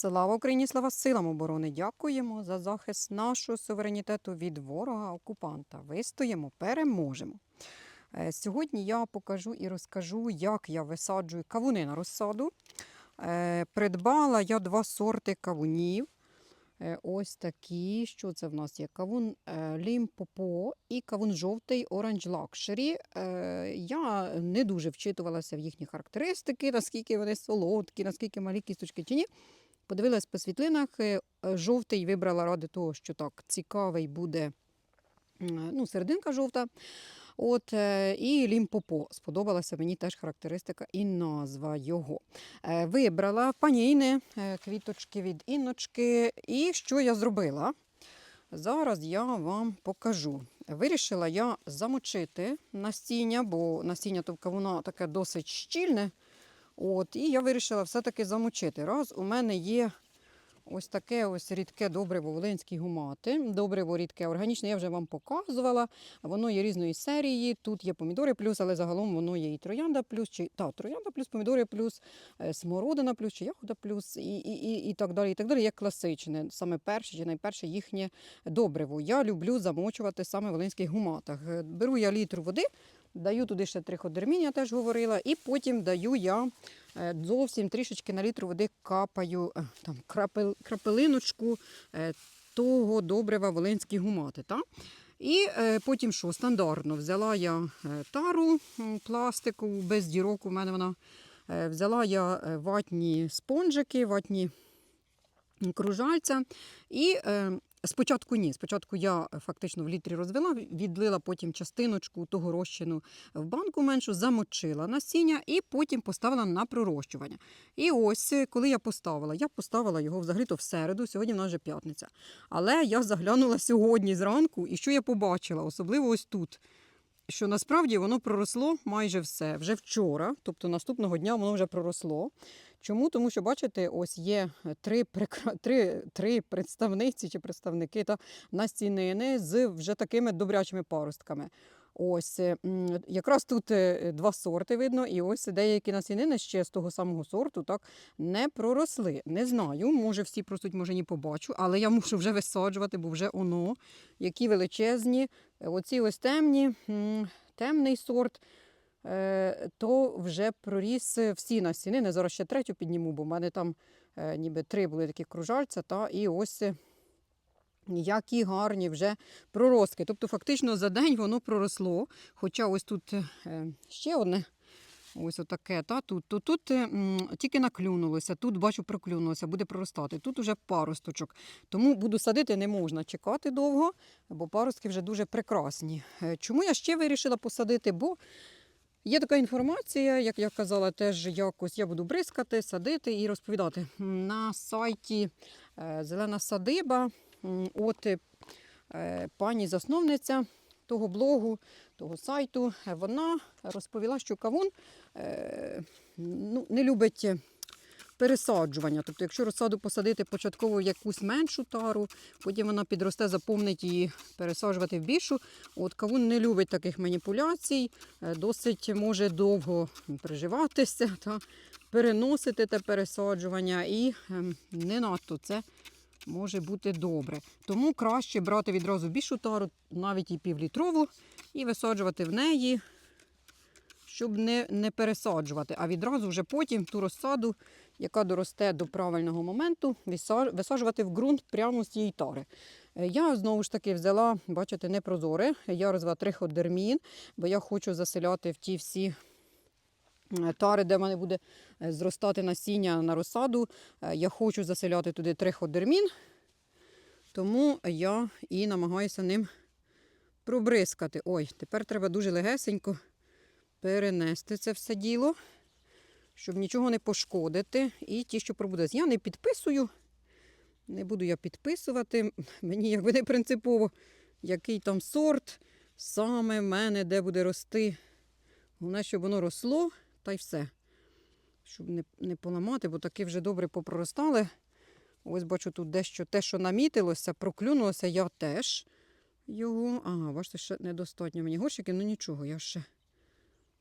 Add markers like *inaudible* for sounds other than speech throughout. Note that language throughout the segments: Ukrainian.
Слава Україні, слава силам оборони! Дякуємо за захист нашого суверенітету від ворога-окупанта. Вистоїмо, переможемо. Е, Сьогодні я покажу і розкажу, як я висаджую кавуни на розсаду. Е, Придбала я два сорти кавунів. Е, Ось такі. Що це в нас є? Кавун Лімпопо і кавун жовтий Luxury. Е, Я не дуже вчитувалася в їхні характеристики, наскільки вони солодкі, наскільки малі кісточки чи ні. Подивилась по світлинах. е, е, Жовтий вибрала ради того, що так цікавий буде ну, серединка жовта. От, е, і Лімпопо. Сподобалася мені теж характеристика і назва його. Е, Вибрала паніни, е, квіточки від інночки. І що я зробила? Зараз я вам покажу. Вирішила я замочити насіння, бо насіння то в таке досить щільне. От, і я вирішила все-таки замочити. Раз у мене є ось таке ось рідке добриво волинські гумати. Добриво рідке органічне, я вже вам показувала. Воно є різної серії. Тут є помідори плюс, але загалом воно є і троянда плюс, чи та троянда плюс, помідори плюс, е, смородина плюс, чи ягода плюс, і, і, і, і так далі. І так далі. Є класичне, саме перше чи найперше їхнє добриво. Я люблю замочувати саме в волинських гуматах. Е, Беру я літр води. Даю туди ще триходермін, я теж говорила, і потім даю я е, зовсім трішечки на літр води капаю е, там, крапел, крапелиночку е, того добрива волинські гумати. Та? І потім що, стандартно взяла я тару пластикову, без дірок у мене вона. Взяла я ватні спонжики, ватні кружальця. І спочатку ні. Спочатку я е, фактично в літрі розвела, відлила потім частиночку того розчину в банку меншу, замочила насіння і потім поставила на пророщування. І ось, е, коли я поставила, я поставила його взагалі-то в середу, сьогодні в нас вже п'ятниця. Але я заглянула сьогодні зранку, і що я побачила, особливо ось тут. Що насправді воно проросло майже все вже вчора, тобто наступного дня воно вже проросло. Чому? Тому що, бачите, ось є три, прекра... *laughs* три, три представниці чи представники та настінини з вже такими добрячими паростками. Ось е, якраз тут е, два сорти видно, і ось деякі насінини ще з того самого сорту так не проросли. Не знаю, може всі просуть, може не побачу, але я мушу вже висаджувати, бо вже оно, які величезні. Е, Оці ось темні, темний сорт. Е, То вже проріс всі насінини. Зараз ще третю підніму, бо в мене там е, ніби три були такі кружальця, та і ось е, які гарні вже проростки. Тобто, фактично за день воно проросло. Хоча ось тут е, ще одне. Ось отаке, та тут, то тут е, тільки наклюнулося, тут бачу проклюнулося, буде проростати. Тут уже паросточок. Тому буду садити, не можна чекати довго, бо паростки вже дуже прекрасні. Е, Чому я ще вирішила посадити? Бо є така інформація, як я казала, теж якось я буду бризкати, садити і розповідати. На сайті е, Зелена садиба, от е, пані засновниця того блогу, того сайту, вона розповіла, що кавун е, ну, не любить пересаджування. Тобто, якщо розсаду посадити початково в якусь меншу тару, потім вона підросте, заповнить її, пересаджувати в більшу. От кавун не любить таких маніпуляцій, е, досить може довго приживатися *laughs* та переносити те пересаджування і ем, не надто це може бути добре. Тому краще брати відразу більшу тару, навіть і півлітрову, і висаджувати в неї, щоб не, не пересаджувати, а відразу вже потім ту розсаду, яка доросте до правильного моменту, виса- висаджувати в ґрунт прямо з цієї тари. Е, Я знову ж таки взяла, бачите, не прозоре. Я розвела триходермін, бо я хочу заселяти в ті всі е, тари, де в мене буде е, зростати насіння на розсаду. Я хочу заселяти туди триходермін, тому я і намагаюся ним пробризкати. Ой, тепер треба дуже легесенько перенести це все діло, щоб нічого не пошкодити. І ті, що пробудеться. Я не підписую, не буду я підписувати. Мені якби не принципово, який там сорт, саме в мене де буде рости. Головне, щоб воно росло, та й все. Щоб не, не поламати, бо таки вже добре попроростали. Ось бачу тут дещо те, що намітилося, проклюнулося, я теж його. Ага, бачите, ще недостатньо мені горщики, ну нічого, я ще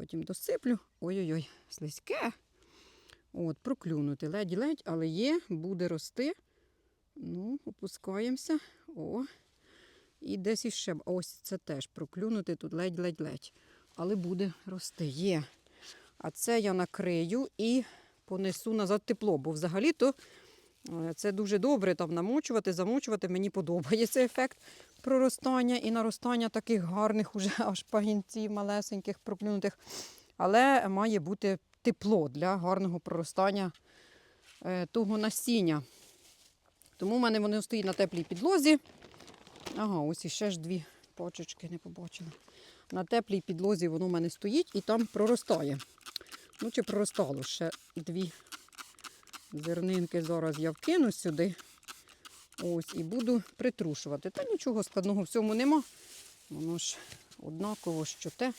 потім досиплю. Ой-ой-ой, слизьке. От, проклюнути. Ледь-ледь, але є, буде рости. Ну, опускаємося. О. І десь іще. Ось це теж проклюнути тут ледь-ледь-ледь. Але буде рости. Є. А це я накрию і понесу назад тепло, бо взагалі-то це дуже добре там намочувати, замочувати. Мені подобається ефект проростання і наростання таких гарних уже *laughs* аж пагінців малесеньких, проклюнутих. Але має бути тепло для гарного проростання е, того насіння. Тому в мене вони стоять на теплій підлозі. Ага, ось іще ж дві почечки не побачила. На теплій підлозі воно в мене стоїть і там проростає. Ну, чи проростало ще дві зернинки. Зараз я вкину сюди. Ось, і буду притрушувати. Та нічого складного в цьому нема. Воно ж однаково, що те,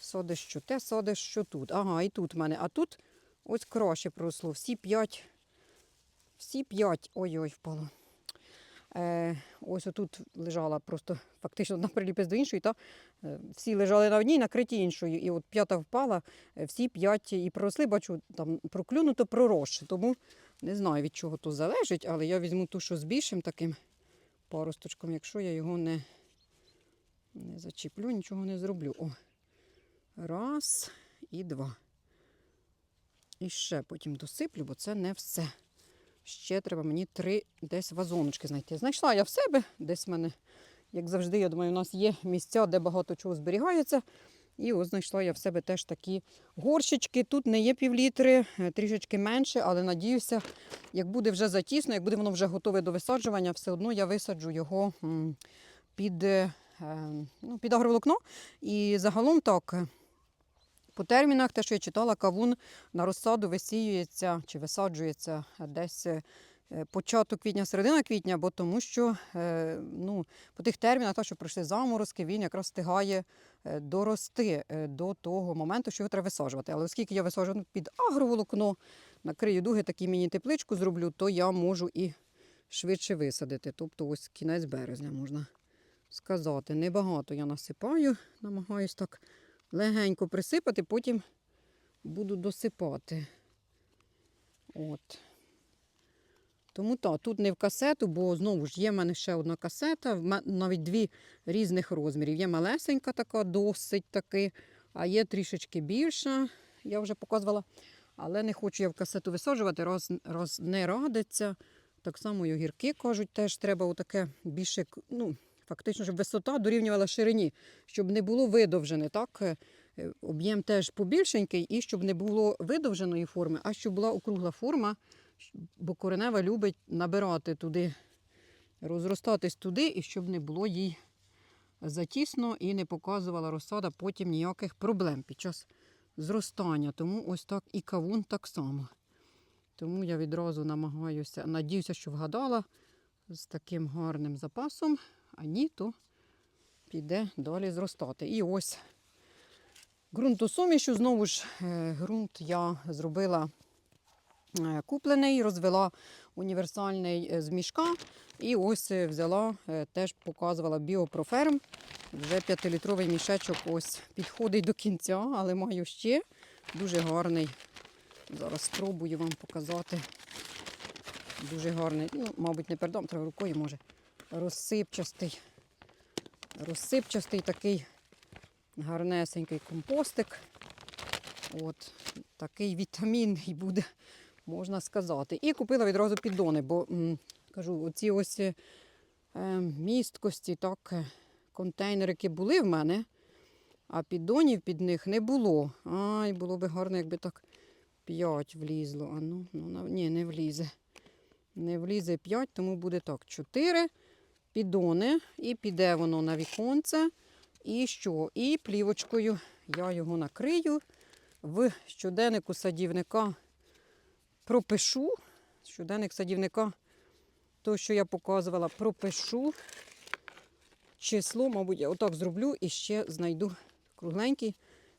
садиш, що те, садиш, що тут. Ага, і тут в мене. А тут ось краще проросло. Всі п'ять. Всі п'ять. Ой-ой, впало. Е, ось отут лежала просто фактично одна приліпець до іншої, та е, всі лежали на одній, накриті іншою. І от п'ята впала, е, всі п'ять і проросли, бачу, там проклюнуто, проросше. Тому не знаю, від чого то залежить, але я візьму ту, що з більшим таким паросточком, якщо я його не, не зачіплю, нічого не зроблю. О. Раз і два. І ще потім досиплю, бо це не все. Ще треба мені три десь вазоночки знайти. Знайшла я в себе, десь в мене, як завжди, я думаю, у нас є місця, де багато чого зберігається. І ось знайшла я в себе теж такі горщички. Тут не є півлітри, е, трішечки менше, але надіюся, як буде вже затісно, як буде воно вже готове до висаджування, все одно я висаджу його під, е, е, ну, під агроволокно. І загалом так. По термінах, те, що я читала, кавун на розсаду висіюється чи висаджується десь е, початок квітня, середина квітня, бо тому що е, ну, по тих термінах, так, що пройшли заморозки, він якраз встигає е, дорости до того моменту, що його треба висаджувати. Але оскільки я висаджую під агроволокно, накрию дуги, такі міні-тепличку зроблю, то я можу і швидше висадити. Тобто ось кінець березня можна сказати. Небагато я насипаю, намагаюсь так легенько присипати, потім буду досипати. От. Тому так, тут не в касету, бо знову ж є в мене ще одна касета, навіть дві різних розмірів. Є малесенька така, досить таки, а є трішечки більша, я вже показувала. Але не хочу я в касету висаджувати, раз, раз не радиться. Так само і огірки кажуть, теж треба отаке більше, ну, фактично, щоб висота дорівнювала ширині, щоб не було видовжене. Так? Е, Об'єм теж побільшенький, і щоб не було видовженої форми, а щоб була округла форма, бо коренева любить набирати туди, розростатись туди, і щоб не було їй затісно і не показувала розсада потім ніяких проблем під час зростання. Тому ось так і кавун так само. Тому я відразу намагаюся, надіюся, що вгадала з таким гарним запасом, а ні, то піде далі зростати. І ось ґрунтосумішу, знову ж е, ґрунт я зробила е, куплений, розвела універсальний е, з мішка. І ось взяла, теж показувала біопроферм. Вже 5-літровий мішечок ось підходить до кінця, але маю ще дуже гарний. Зараз спробую вам показати. Дуже гарний. Ну, мабуть, не передам, треба рукою може. Розсипчастий. Розсипчастий такий гарнесенький компостик. От такий вітамінний буде, можна сказати. І купила відразу піддони, бо кажу, оці ось е, місткості, так, е, контейнерики були в мене, а піддонів під них не було. Ай, було би гарно, якби так 5 влізло. А ну, ну ні, не влізе. Не влізе 5, тому буде так. 4 піддони, і піде воно на віконце. І що? І плівочкою я його накрию. В щоденнику садівника пропишу. Щоденник садівника, то, що я показувала, пропишу число, мабуть, я отак зроблю і ще знайду кругленькі.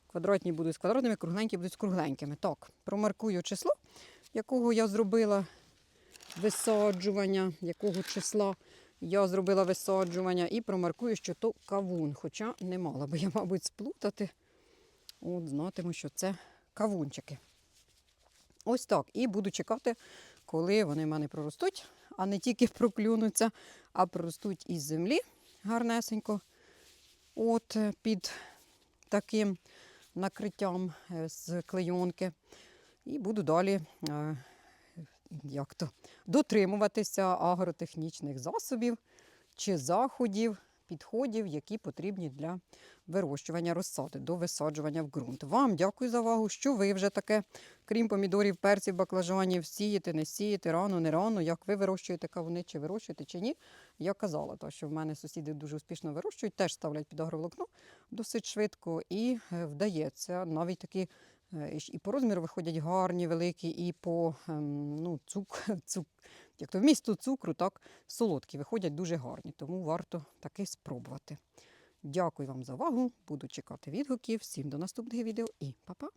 Квадратні будуть з квадратними, кругленькі будуть з кругленькими. Так, промаркую число, якого я зробила висаджування, якого числа я зробила висаджування, і промаркую, що то кавун. Хоча не мала би я, мабуть, сплутати. От знатиму, що це кавунчики. Ось так. І буду чекати, коли вони в мене проростуть, а не тільки проклюнуться, а проростуть із землі гарнесенько. От е, під таким накриттям е, з клейонки. І буду далі е, як то, дотримуватися агротехнічних засобів чи заходів, підходів, які потрібні для вирощування розсади, до висаджування в ґрунт. Вам дякую за увагу, що ви вже таке, крім помідорів, перців, баклажанів, сієте, не сієте, рано, не рано, як ви вирощуєте кавуни, чи вирощуєте, чи ні. Я казала, то, що в мене сусіди дуже успішно вирощують, теж ставлять під агроволокно досить швидко і е, вдається навіть такі і по розміру виходять гарні, великі, і по ем, ну, цук, *laughs* цук, як то вмісту цукру, так солодкі виходять дуже гарні, тому варто таки спробувати. Дякую вам за увагу. Буду чекати відгуків. Всім до наступних відео і па-па!